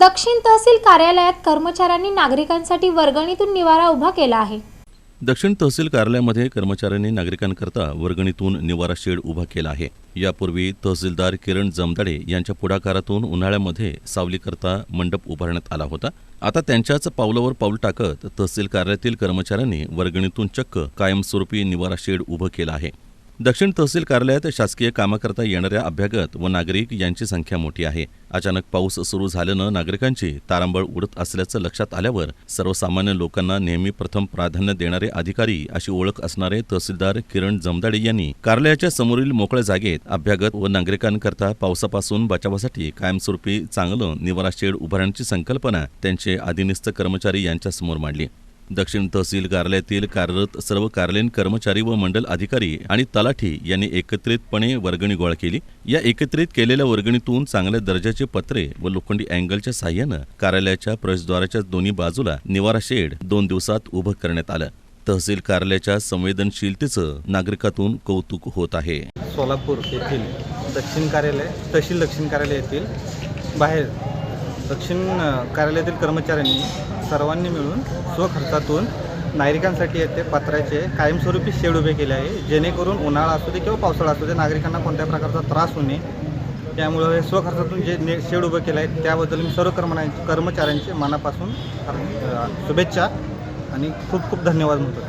दक्षिण तहसील कार्यालयात कर्मचाऱ्यांनी नागरिकांसाठी वर्गणीतून निवारा उभा केला आहे. दक्षिण तहसील कार्यालयामध्ये कर्मचाऱ्यांनी नागरिकांकरता वर्गणीतून निवारा शेड उभा केला आहे. यापूर्वी तहसीलदार किरण जमदाडे यांच्या पुढाकारातून उन्हाळ्यामध्ये सावलीकरता मंडप उभारण्यात आला होता. आता त्यांच्याच पावलावर पाऊल टाकत तहसील कार्यालयातील कर्मचाऱ्यांनी वर्गणीतून चक्क कायमस्वरूपी निवारा शेड उभं केलं आहे. दक्षिण तहसील कार्यालयात शासकीय कामाकरता येणाऱ्या अभ्यागत व नागरिक यांची संख्या मोठी आहे. अचानक पाऊस सुरू झाल्यानं नागरिकांची तारांबळ उडत असल्याचं लक्षात आल्यावर सर्वसामान्य लोकांना नेहमी प्रथम प्राधान्य देणारे अधिकारी अशी ओळख असणारे तहसीलदार किरण जमदाडे यांनी कार्यालयाच्या समोरील मोकळ्या जागेत अभ्यागत व नागरिकांकरता पावसापासून बचावासाठी कायमस्वरूपी चांगलं निवारा शेड उभारण्याची संकल्पना त्यांचे अधिनिस्त कर्मचारी यांच्यासमोर मांडली. दक्षिण तहसील कार्यालयातील कार्यरत सर्व कार्यालयीन कर्मचारी व मंडल अधिकारी आणि तलाठी यांनी एकत्रितपणे वर्गणी गोळा केली. या एकत्रित केलेल्या वर्गणीतून चांगल्या दर्जाचे पत्रे व लोखंडी अँगलच्या साह्यानं कार्यालयाच्या प्रवेशद्वाराच्या दोन्ही बाजूला निवारा शेड दोन दिवसात उभं करण्यात आलं. तहसील कार्यालयाच्या संवेदनशीलतेचं नागरिकातून कौतुक होत आहे. सोलापूर येथील दक्षिण कार्यालय तहसील दक्षिण कार्यालय येथील बाहेर दक्षिण कार्यालयातील कर्मचाऱ्यांनी सर्वांनी मिळून स्वखर्चातून नागरिकांसाठी येथे पत्राचे कायमस्वरूपी शेड उभे केले आहे. जेणेकरून उन्हाळा असू दे किंवा पावसाळा असू दे नागरिकांना कोणत्या प्रकारचा त्रास होऊ नये. त्यामुळं हे स्वखर्चातून जे ने शेड उभं केलं आहे त्याबद्दल मी सर्व कर्मना कर्मचाऱ्यांचे मनापासून शुभेच्छा आणि खूप खूप धन्यवाद म्हणतो.